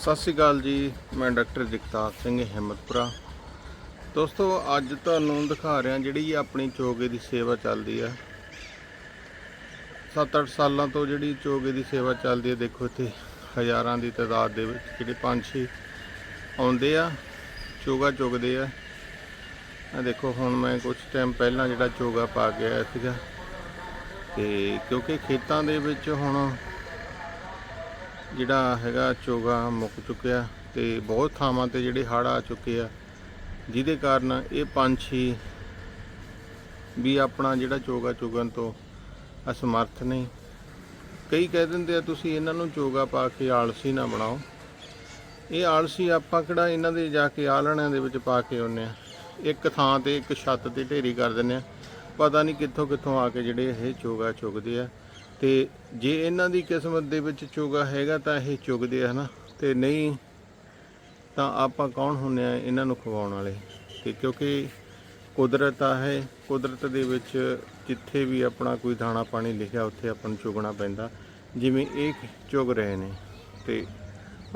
ਸਤਿ ਸ਼੍ਰੀ ਅਕਾਲ ਜੀ, ਮੈਂ ਡਾਕਟਰ ਜਗਤਾਰ ਸਿੰਘ ਹਿੰਮਤਪੁਰਾ। ਦੋਸਤੋ, ਅੱਜ ਤੁਹਾਨੂੰ ਦਿਖਾ ਰਿਹਾ ਜਿਹੜੀ ਆਪਣੀ ਚੋਗੇ ਦੀ ਸੇਵਾ ਚੱਲਦੀ ਆ। 7-8 ਸਾਲਾਂ ਤੋਂ ਜਿਹੜੀ ਚੋਗੇ ਦੀ ਸੇਵਾ ਚੱਲਦੀ ਹੈ ਦੇਖੋ ਇੱਥੇ ਹਜ਼ਾਰਾਂ ਦੀ ਤਾਦਾਦ ਦੇ ਵਿੱਚ ਜਿਹੜੇ ਪੰਛੀ ਆਉਂਦੇ ਆ, ਚੋਗਾ ਚੁਗਦੇ ਆ। ਆ ਦੇਖੋ, ਹੁਣ ਮੈਂ ਕੁਝ ਟਾਈਮ ਪਹਿਲਾਂ ਜਿਹੜਾ ਚੋਗਾ ਪਾ ਕੇ ਆਇਆ ਸੀਗਾ। ਤੇ ਕਿਉਂਕਿ ਖੇਤਾਂ ਦੇ ਵਿੱਚ ਹੁਣ ਜਿਹੜਾ ਹੈਗਾ ਚੋਗਾ ਮੁੱਕ ਚੁੱਕਿਆ ਤੇ ਬਹੁਤ ਥਾਵਾਂ ਤੇ ਜਿਹੜੇ ਹੜ੍ਹ ਆ ਚੁੱਕੇ ਆ, ਜਿਹਦੇ ਕਾਰਨ ਇਹ ਪੰਛੀ ਵੀ ਆਪਣਾ ਜਿਹੜਾ ਚੋਗਾ ਚੁਗਣ ਤੋਂ ਅਸਮਰਥ ਨਹੀਂ। ਕਈ ਕਹਿ ਦਿੰਦੇ ਆ, ਤੁਸੀਂ ਇਹਨਾਂ ਨੂੰ ਚੋਗਾ ਪਾ ਕੇ ਆਲਸੀ ਨਾ ਬਣਾਓ। ਇਹ ਆਲਸੀ ਆਪਾਂ ਕਿਹੜਾ ਇਹਨਾਂ ਦੇ ਜਾ ਕੇ ਆਲਣਿਆਂ ਦੇ ਵਿੱਚ ਪਾ ਕੇ ਆਉਂਦੇ ਆ ਇੱਕ ਥਾਂ ਤੇ ਇੱਕ ਛੱਤ ਤੇ ਢੇਰੀ ਕਰ ਦਿੰਦੇ ਆ ਪਤਾ ਨਹੀਂ ਕਿੱਥੋਂ ਕਿੱਥੋਂ ਆ ਕੇ ਜਿਹੜੇ ਇਹ ਚੋਗਾ ਚੁਗਦੇ ਆ। ਤੇ ਜੇ ਇਹਨਾਂ ਦੀ ਕਿਸਮਤ ਦੇ ਵਿੱਚ ਚੋਗਾ ਹੈਗਾ ਤਾਂ ਇਹ ਚੁਗਦੇ ਆ ਨਾ ਤੇ ਨਹੀਂ, ਤਾਂ ਆਪਾਂ ਕੌਣ ਹੁੰਨੇ ਆ ਇਹਨਾਂ ਨੂੰ ਖਵਾਉਣ ਵਾਲੇ? ਤੇ ਕਿਉਂਕਿ ਕੁਦਰਤ ਆ ਹੈ, ਕੁਦਰਤ ਦੇ ਵਿੱਚ ਜਿੱਥੇ ਵੀ ਆਪਣਾ ਕੋਈ ਦਾਣਾ ਪਾਣੀ ਲਿਖਿਆ, ਉੱਥੇ ਆਪਾਂ ਨੂੰ ਚੁਗਣਾ ਪੈਂਦਾ। ਜਿਵੇਂ ਇਹ ਚੁਗ ਰਹੇ ਨੇ। ਤੇ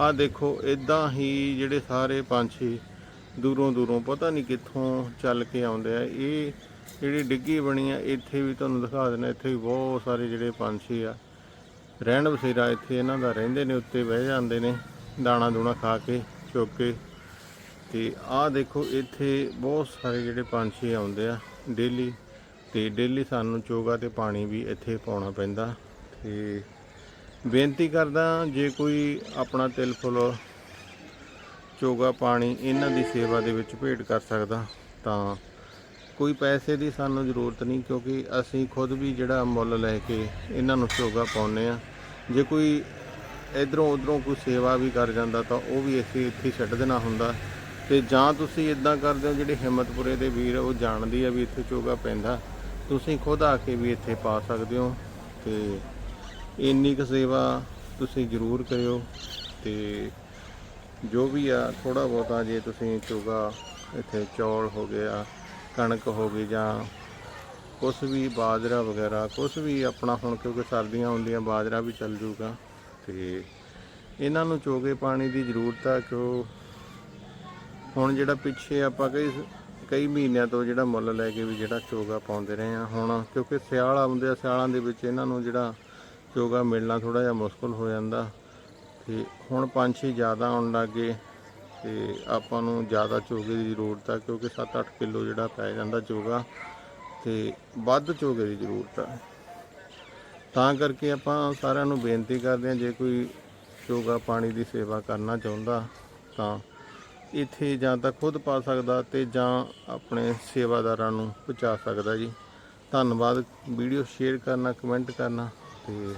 ਆਹ ਦੇਖੋ ਇਦਾਂ ਹੀ ਜਿਹੜੇ ਸਾਰੇ ਪੰਛੀ ਦੂਰੋਂ ਦੂਰੋਂ ਪਤਾ ਨਹੀਂ ਕਿੱਥੋਂ ਚੱਲ ਕੇ ਆਉਂਦੇ ਆ। ਇਹ ਜਿਹੜੀ ਡਿੱਗੀ ਬਣੀ ਆ, ਇੱਥੇ ਵੀ ਤੁਹਾਨੂੰ ਦਿਖਾ ਦਿੰਦਾ, ਇੱਥੇ ਵੀ ਬਹੁਤ ਸਾਰੇ ਜਿਹੜੇ ਪੰਛੀ ਆ। ਰਹਿਣ ਬਸੇਰਾ ਇੱਥੇ ਇਹਨਾਂ ਦਾ ਰਹਿੰਦੇ ਨੇ, ਉੱਤੇ ਬਹਿ ਜਾਂਦੇ ਨੇ, ਦਾਣਾ ਦੂਣਾ ਖਾ ਕੇ, ਚੁੱਕ ਕੇ। ਤੇ ਆਹ ਦੇਖੋ, ਇੱਥੇ ਬਹੁਤ ਸਾਰੇ ਜਿਹੜੇ ਪੰਛੀ ਆਉਂਦੇ ਆ ਡੇਲੀ। ਤੇ ਡੇਲੀ ਸਾਨੂੰ ਚੋਗਾ ਤੇ ਪਾਣੀ ਵੀ ਇੱਥੇ ਪਾਉਣਾ ਪੈਂਦਾ। ਤੇ ਬੇਨਤੀ ਕਰਦਾ ਜੇ ਕੋਈ ਆਪਣਾ ਤਿਲ ਫੁੱਲ, ਚੋਗਾ ਪਾਣੀ ਇਹਨਾਂ ਦੀ ਸੇਵਾ ਦੇ ਵਿੱਚ ਭੇਟ ਕਰ ਸਕਦਾ, ਤਾਂ ਕੋਈ ਪੈਸੇ ਦੀ ਸਾਨੂੰ ਜ਼ਰੂਰਤ ਨਹੀਂ, ਕਿਉਂਕਿ ਅਸੀਂ ਖੁਦ ਵੀ ਜਿਹੜਾ ਮੁੱਲ ਲੈ ਕੇ ਇਹਨਾਂ ਨੂੰ ਚੋਗਾ ਪਾਉਨੇ ਆ ਜੇ ਕੋਈ ਇਧਰੋਂ ਉਧਰੋਂ ਕੋਈ ਸੇਵਾ ਵੀ ਕਰ ਜਾਂਦਾ ਤਾਂ ਉਹ ਵੀ ਅਸੀਂ ਇੱਥੇ ਛੱਡ ਦੇਣਾ ਹੁੰਦਾ। ਤੇ ਜਾਂ ਤੁਸੀਂ ਇਦਾਂ ਕਰਦੇ ਹੋ, ਜਿਹੜੇ ਹਿੰਮਤਪੁਰੇ ਦੇ ਵੀਰ ਉਹ ਜਾਣਦੀ ਆ ਵੀ ਇੱਥੇ ਚੋਗਾ ਪੈਂਦਾ। ਤੁਸੀਂ ਖੁਦ ਆ ਕੇ ਵੀ ਇੱਥੇ ਪਾ ਸਕਦੇ ਹੋ ਤੇ ਇੰਨੀ ਕੁ ਸੇਵਾ ਤੁਸੀਂ ਜ਼ਰੂਰ ਕਰਿਓ। ਤੇ ਜੋ ਵੀ ਆ ਥੋੜਾ ਬਹੁਤਾ ਜੇ ਤੁਸੀਂ ਚੋਗਾ ਇੱਥੇ ਚੌਲ ਹੋ ਗਿਆ ਕਣਕ ਹੋ ਗਈ ਜਾਂ ਕੁਛ ਵੀ ਬਾਜਰਾ ਵਗੈਰਾ, ਕੁਛ ਵੀ ਆਪਣਾ ਹੁਣ ਕਿਉਂਕਿ ਸਰਦੀਆਂ ਹੁੰਦੀਆਂ, ਬਾਜਰਾ ਵੀ ਚੱਲ ਜੂਗਾ। ਤੇ ਇਹਨਾਂ ਨੂੰ ਚੋਗੇ ਪਾਣੀ ਦੀ ਜ਼ਰੂਰਤ ਆ ਕਿਉਂ ਹੁਣ ਜਿਹੜਾ ਪਿੱਛੇ ਆਪਾਂ ਕਈ ਕਈ ਮਹੀਨਿਆਂ ਤੋਂ ਜਿਹੜਾ ਮੁੱਲ ਲੈ ਕੇ ਵੀ ਜਿਹੜਾ ਚੋਗਾ ਪਾਉਂਦੇ ਰਹੇ ਆ ਹੁਣ ਕਿਉਂਕਿ ਸਿਆਲ ਆਉਂਦੇ ਆ, ਸਿਆਲਾਂ ਦੇ ਵਿੱਚ ਇਹਨਾਂ ਨੂੰ ਜਿਹੜਾ ਚੋਗਾ ਮਿਲਣਾ ਥੋੜਾ ਜਿਹਾ ਮੁਸ਼ਕਲ ਹੋ ਜਾਂਦਾ। ਤੇ ਹੁਣ ਪੰਛੀ ਜ਼ਿਆਦਾ ਆਉਣ ਲੱਗੇ ਤੇ ਆਪਾਂ ਨੂੰ ਜ਼ਿਆਦਾ ਚੋਗੇ ਦੀ ਜ਼ਰੂਰਤ ਆ, ਕਿਉਂਕਿ 7-8 ਕਿਲੋ ਜਿਹੜਾ ਪੈ ਜਾਂਦਾ ਚੋਗਾ, ਤੇ ਵੱਧ ਚੋਗੇ ਦੀ ਜ਼ਰੂਰਤ ਆ। ਤਾਂ ਕਰਕੇ ਆਪਾਂ ਸਾਰਿਆਂ ਨੂੰ ਬੇਨਤੀ ਕਰਦੇ ਹਾਂ, ਜੇ ਕੋਈ ਚੋਗਾ ਪਾਣੀ ਦੀ ਸੇਵਾ ਕਰਨਾ ਚਾਹੁੰਦਾ, ਤਾਂ ਇੱਥੇ ਜਾਂ ਤਾਂ ਖੁਦ ਪਾ ਸਕਦਾ ਤੇ ਜਾਂ ਆਪਣੇ ਸੇਵਾਦਾਰਾਂ ਨੂੰ ਪਹੁੰਚਾ ਸਕਦਾ ਜੀ। ਧੰਨਵਾਦ, ਵੀਡੀਓ ਸ਼ੇਅਰ ਕਰਨਾ, ਕਮੈਂਟ ਕਰਨਾ ਤੇ